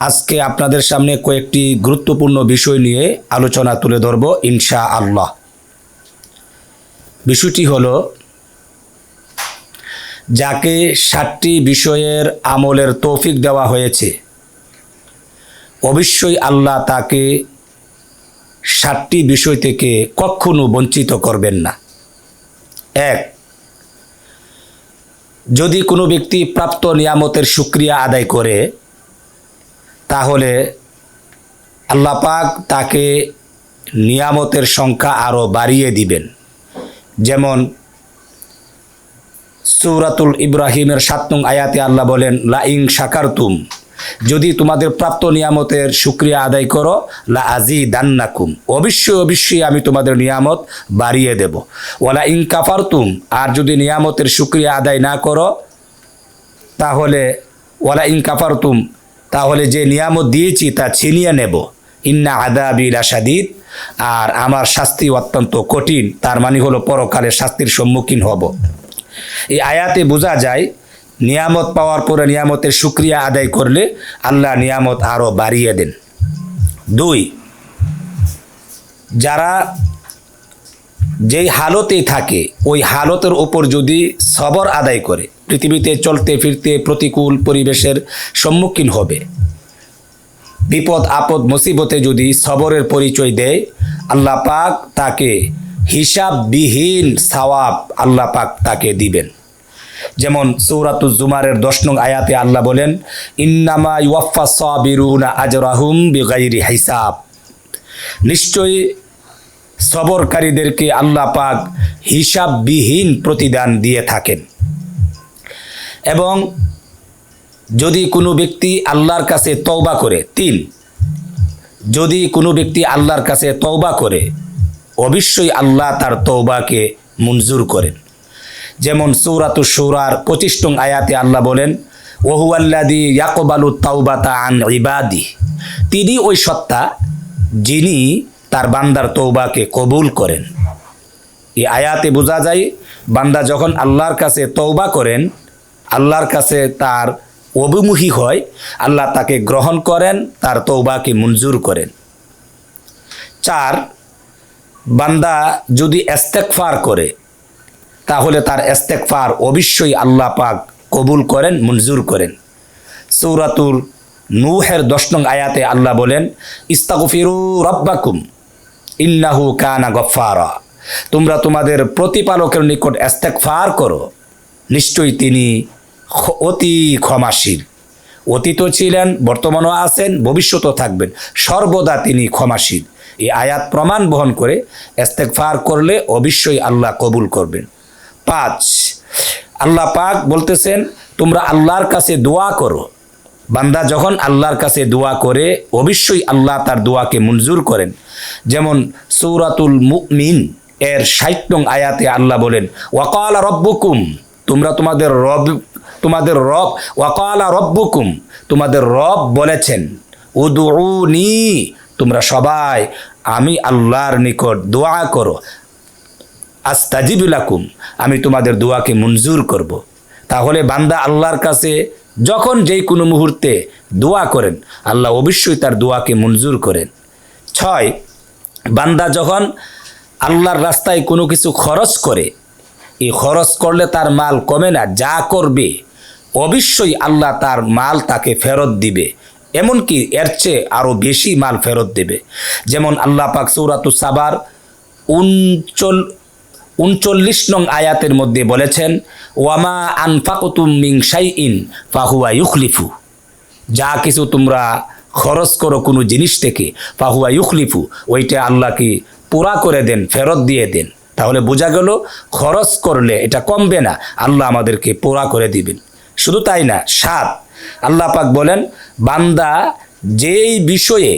আজকে আপনাদের সামনে কয়েকটি গুরুত্বপূর্ণ বিষয় নিয়ে আলোচনা তুলে ধরব ইনশা আল্লাহ বিষয়টি হলো, যাকে ষাটটি বিষয়ের আমলের তৌফিক দেওয়া হয়েছে, অবশ্যই আল্লাহ তাকে ষাটটি বিষয় থেকে কখনো বঞ্চিত করবেন না। এক, যদি কোনো ব্যক্তি প্রাপ্ত নিয়ামতের সুক্রিয়া আদায় করে তাহলে আল্লাহ পাক তাকে নিয়ামতের সংখ্যা আরও বাড়িয়ে দিবেন। যেমন সৌরাতুল ইব্রাহিমের সাত আয়াতে আল্লাহ বলেন লা ইং শাকারতুম, যদি তোমাদের প্রাপ্ত নিয়ামতের সুক্রিয়া আদায় করো লা আজি দান্নাকুম অবশ্যই অবশ্যই আমি তোমাদের নিয়ামত বাড়িয়ে দেব। ওলা ইং কাফারতুম, আর যদি নিয়ামতের সুক্রিয়া আদায় না করো, তাহলে ওলা ইং কাফারতুম তাহলে যে নিয়ামত দিয়েছি তা ছিনিয়ে নেব। ইন্না আদাবিল আসাদিদ আর আমার শাস্তি অত্যন্ত কঠিন, তার মানে হলো পরকালে শাস্তির সম্মুখীন হব। এই আয়াতে বোঝা যায়, নিয়ামত পাওয়ার পরে নিয়ামতের সুক্রিয়া আদায় করলে আল্লাহ নিয়ামত আরও বাড়িয়ে দেন। দুই, যারা যেই হালতেই থাকে, ওই হালতের ওপর যদি সবর আদায় করে, পৃথিবীতে চলতে ফিরতে প্রতিকূল পরিবেশের সম্মুখীন হবে। বিপদ, আপদ, মুসিবতে যদি সবরের পরিচয় দেয়, আল্লাহ পাক তাকে হিসাববিহীন সওয়াব আল্লাহ পাক তাকে দিবেন। যেমন সৌরাতুজ জুমারের দশ নং আয়াতে আল্লাহ বলেন, ইন্নামা ইউফা সাবিরুনা আজরাহুম বিগাইরি হিসাব। নিশ্চয়ই সবরকারীদেরকে আল্লাহ পাক হিসাববিহীন প্রতিদান দিয়ে থাকেন। এবং যদি কোনো ব্যক্তি আল্লাহর কাছে তওবা করে, তিন, যদি কোনো ব্যক্তি আল্লাহর কাছে তওবা করে, অবশ্যই আল্লাহ তার তওবাকে মঞ্জুর করেন। যেমন সৌরাতু সৌরার পঁচিশ টং আয়াতে আল্লাহ বলেন ওহু আল্লাদি ইয়াকবালু তাওবাতা আন ইবাদি তিনি ওই সত্তা যিনি তার বান্দার তৌবাকে কবুল করেন। এই আয়াতে বোঝা যায়, বান্দা যখন আল্লাহর কাছে তৌবা করেন, আল্লাহর কাছে তার অভিমুখী হয়, আল্লাহ তাকে গ্রহণ করেন, তার তৌবাকে মঞ্জুর করেন। চার, বান্দা যদি এস্তেকফার করে, তাহলে তার এস্তেকফার অবশ্যই আল্লাহ পাক কবুল করেন, মঞ্জুর করেন। সৌরাতুর নুহের দশ নং আয়াতে আল্লাহ বলেন, ইস্তাগফিরু রব্বাকুম। ইন্নাহু কানা গফারা তোমরা তোমাদের প্রতিপালকের নিকট এস্তেকফার করো। নিশ্চয়ই তিনি অতি ক্ষমাশীল। অতীত ছিলেন, বর্তমানও আছেন, ভবিষ্যতও থাকবেন। সর্বদা তিনি ক্ষমাশীল। এই আয়াত প্রমাণ বহন করে এস্তেকফার করলে অবশ্যই আল্লাহ কবুল করবেন। পাঁচ, আল্লাহ পাক বলতেছেন, তোমরা আল্লাহর কাছে দোয়া করো। বান্দা যখন আল্লাহর কাছে দোয়া করে, অবশ্যই আল্লাহ তার দোয়াকে মঞ্জুর করেন যেমন সৌরাতুল মুমিন এর ষাট নং আয়াতে আল্লাহ বলেন, ওয়াকাল রব্বুকুম তোমরা তোমাদের রব তোমাদের রব, ওয়াকালা রব্বুকুম তোমাদের রব বলেছেন উদুনি তোমরা সবাই আমি আল্লাহর নিকট দোয়া করো আস্তাজিবুলাকুম আমি তোমাদের দোয়াকে মঞ্জুর করব। তাহলে বান্দা আল্লাহর কাছে যখন যেই কোনো মুহূর্তে দোয়া করেন, আল্লাহ অবশ্যই তার দোয়াকে মঞ্জুর করেন। ছয়, বান্দা যখন আল্লাহর রাস্তায় কোনো কিছু খরচ করে, এই খরচ করলে তার মাল কমে না, যা করবে, অবশ্যই আল্লাহ তার মাল তাকে ফেরত দিবে। এমনকি এর চেয়ে আরও বেশি মাল ফেরত দেবে। যেমন আল্লাহ পাক সৌরাতু সাবার উনচল উনচল্লিশ নং আয়াতের মধ্যে বলেছেন, ওয়ামা আনফাকুতুম মিং ইন ফাহুয়া ইউখলিফু। যা কিছু তোমরা খরচ করো কোনো জিনিস থেকে, ফাহুয়া ইউখলিফু, ওইটা আল্লাহকে পুরা করে দেন, ফেরত দিয়ে দেন। তাহলে বোঝা গেল, খরচ করলে এটা কমবে না, আল্লাহ আমাদেরকে পুরা করে দিবেন। শুধু তাই না, সাত, আল্লাহ পাক বলেন, বান্দা যেই বিষয়ে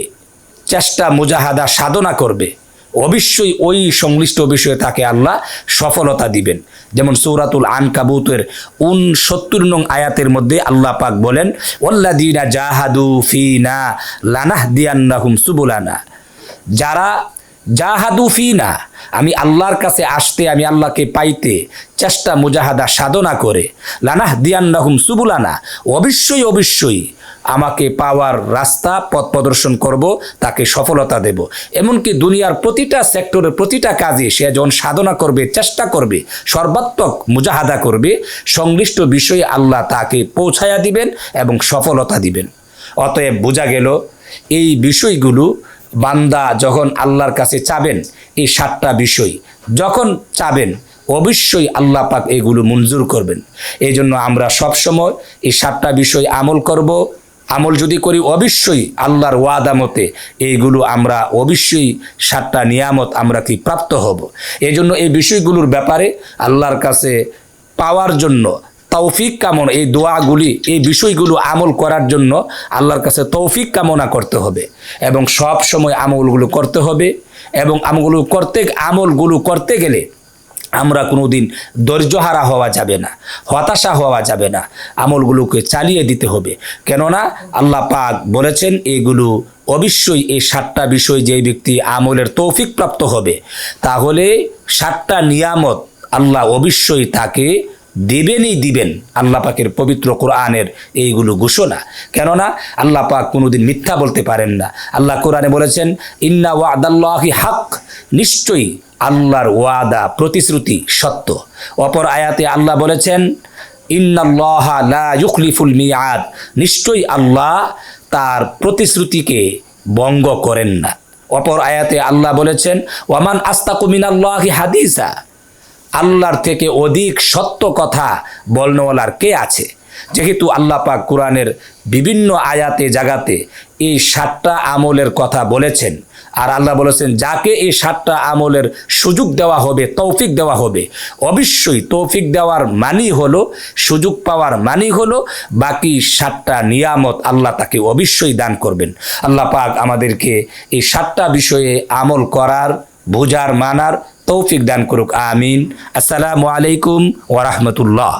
চেষ্টা, মুজাহাদা, সাধনা করবে অবশ্যই ওই সংশ্লিষ্ট বিষয়ে তাকে আল্লাহ সফলতা দিবেন। যেমন সৌরাতুল আন কাবুতের উন সত্তর নং আয়াতের মধ্যে আল্লাহ পাক বলেন ওল্লাদিনা জাহাদু ফিনা লানাহ দিয়ান্নাহুম সুবুলানা। যারা জাহাদু ফিনা, আমি আল্লাহর কাছে আসতে, আমি আল্লাহকে পাইতে চেষ্টা, মুজাহাদা, সাধনা করে। লানাহ দিয়ান্নাহুম সুবুলানা, অবশ্যই অবশ্যই আমাকে পাওয়ার রাস্তা, পথ প্রদর্শন করব, তাকে সফলতা দেব। এমনকি দুনিয়ার প্রতিটা সেক্টরের প্রতিটা কাজে সে যখন সাধনা করবে, চেষ্টা করবে, সর্বাত্মক মুজাহাদা করবে, সংশ্লিষ্ট বিষয়ে আল্লাহ তাকে পৌঁছায়া দিবেন এবং সফলতা দিবেন। অতএব বোঝা গেল, এই বিষয়গুলো বান্দা যখন আল্লাহর কাছে চাবেন, এই সাতটা বিষয় যখন চাবেন, অবশ্যই আল্লাহ পাক এগুলো মঞ্জুর করবেন। এই জন্য আমরা সবসময় এই সাতটা বিষয় আমল করব। আমল যদি করি, অবশ্যই আল্লাহর ওয়াদা মতে এইগুলো আমরা অবশ্যই সাতটা নিয়ামত আমরা কি প্রাপ্ত হব। এই জন্য এই বিষয়গুলোর ব্যাপারে আল্লাহর কাছে পাওয়ার জন্য তৌফিক কামনা, এই দোয়াগুলি, এই বিষয়গুলো আমল করার জন্য আল্লাহর কাছে তৌফিক কামনা করতে হবে। এবং সব সময় আমলগুলো করতে হবে। এবং আমলগুলো করতে আমলগুলো করতে গেলে আমরা কোনো দিন ধৈর্যহারা হওয়া যাবে না, হতাশা হওয়া যাবে না, আমলগুলোকে চালিয়ে দিতে হবে। কেননা আল্লাহ পাক বলেছেন, এগুলো অবশ্যই এই সাতটা বিষয় যে ব্যক্তি আমলের তৌফিক প্রাপ্ত হবে, তাহলে সাতটা নিয়ামত আল্লাহ অবশ্যই তাকে দেবেনই দিবেন। আল্লাহ পাকের পবিত্র কোরআনের এইগুলো ঘোষণা। কেননা আল্লাহ পাক কোনোদিন মিথ্যা বলতে পারেন না। আল্লাহ কোরআনে বলেছেন, ইন্না ওয়াদাল্লাহি হক। নিশ্চয়ই আল্লাহর ওয়াদা, প্রতিশ্রুতি সত্য। অপর আয়াতে আল্লাহ বলেছেন, ইন্নাল্লাহ মিয়াদ। নিশ্চয়ই আল্লাহ তার প্রতিশ্রুতিকে ভঙ্গ করেন না। অপর আয়াতে আল্লাহ বলেছেন ওয়ামান আস্তাকু মিনাল্লাহি হাদিসা। আল্লাহর থেকে অধিক সত্য কথা বলনেওয়ালার কে আছে? যেহেতু আল্লাহ পাক কোরআনের বিভিন্ন আয়াতে, জাগাতে এই সাতটা আমলের কথা বলেছেন। আর আল্লাহ বলেছেন, যাকে এই সাতটা আমলের সুযোগ দেওয়া হবে, তৌফিক দেওয়া হবে, অবশ্যই তৌফিক দেওয়ার মানি হলো, সুযোগ পাওয়ার মানি হলো, বাকি সাতটা নিয়ামত আল্লাহ তাকে অবশ্যই দান করবেন। আল্লাহ পাক আমাদেরকে এই সাতটা বিষয়ে আমল করার, বোঝার, মানার তৌফিক দান করুক আমিন আসসালামু আলাইকুম ওরহমতুল্লাহ